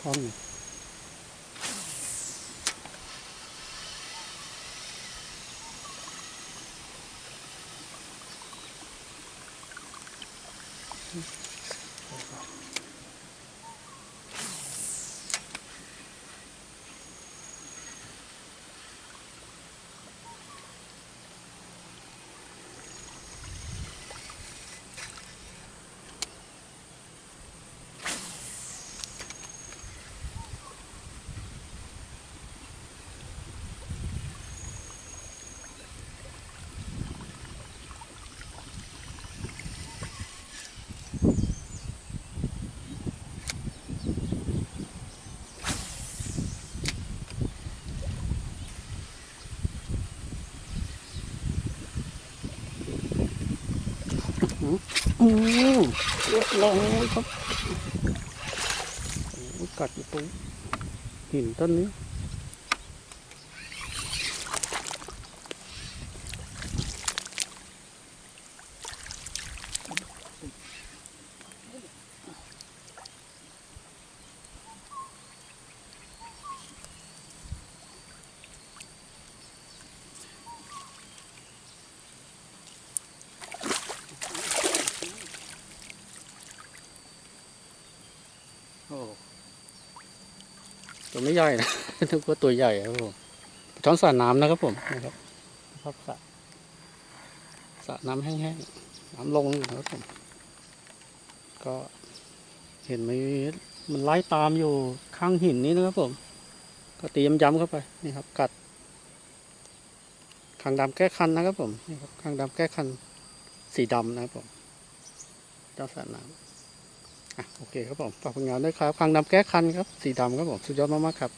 ท้อง อืมเรียบร้อยครับกัดอยู่ตรงหินต้นนี้ โอ้ตัวไม่ใหญ่นะนึกว่าตัวใหญ่ครับผมช้อนสระน้ำนะครับผมนะครับครับสระสระน้ำแห้งๆน้ำลงอยู่นะครับผมก็เห็นไหมมันไล่ตามอยู่ข้างหินนี้นะครับผม ก็ตีย้ำๆเข้าไปนี่ครับ กัดคางดำแก้คันนะครับผมนี่ครับคางดำแก้คันสีดำนะครับผมเจ้าสระน้ำ โอเคครับผมฝากผลงานด้วยครับคางดำแก้คันครับสีดำครับผมสุดยอดมากๆครับ